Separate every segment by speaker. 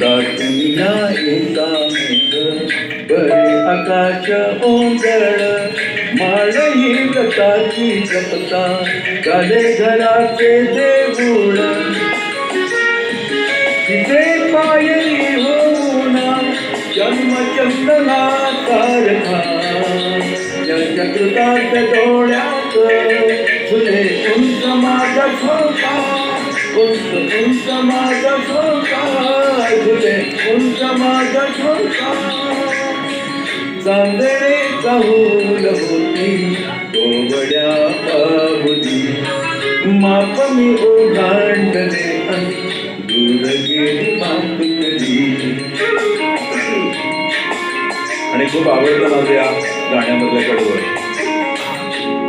Speaker 1: दाटविना येता मेघ बरे आकाश ओंगळ माळही व्रताची जपता काले घराचे देऊळ तिथे पायरी होना जन्म चंदना तारखा ज्याच्या कृतार्थ डोळ्यात फुले उंच माझा खोका तुमचं उंच माझा खोका चांदणे चाहूल होती कोवड्या पाहुदी माप मी ओघांडले दूर गेली मातुकली
Speaker 2: आणि खूप आवडलं माझं या गाण्यामधलं कडवं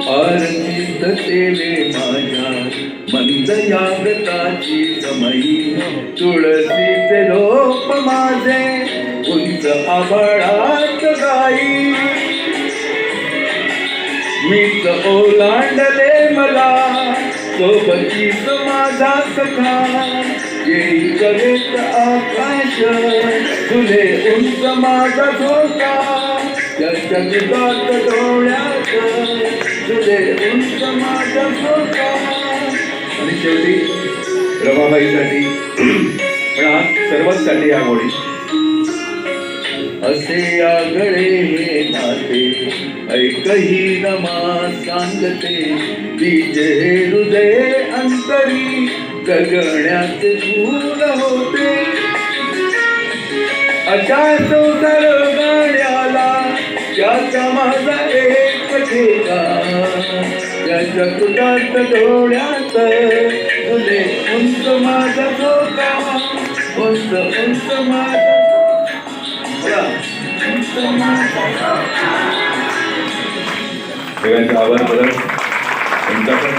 Speaker 1: आरतीत तेले माझ्या मंद यागताची समयी तुळशीचे आभाळात गाई. मीच ओलांडले मला सोबतीच माझा सखा. येई कवेत आकाश तुले उंच माझा झोका. त्याच्या डोळ्यात तुले उंच माझा झोका.
Speaker 2: आणि शेवटी रमाबाईसाठी पण आज सर्वांसाठी या गोडी.
Speaker 1: असे आगळे हे नाते ऐकही नमा सांगते तिचे हृदय अंतरी गगण्यात पूर्ण होते. अशा संसार गाण्याला त्याचा माझा एक ठेका. त्याच्या तुटात डोळ्यात तुझे उंच माझा झोका उंच उंच माझा उंच माझा
Speaker 2: सगळ्यांचे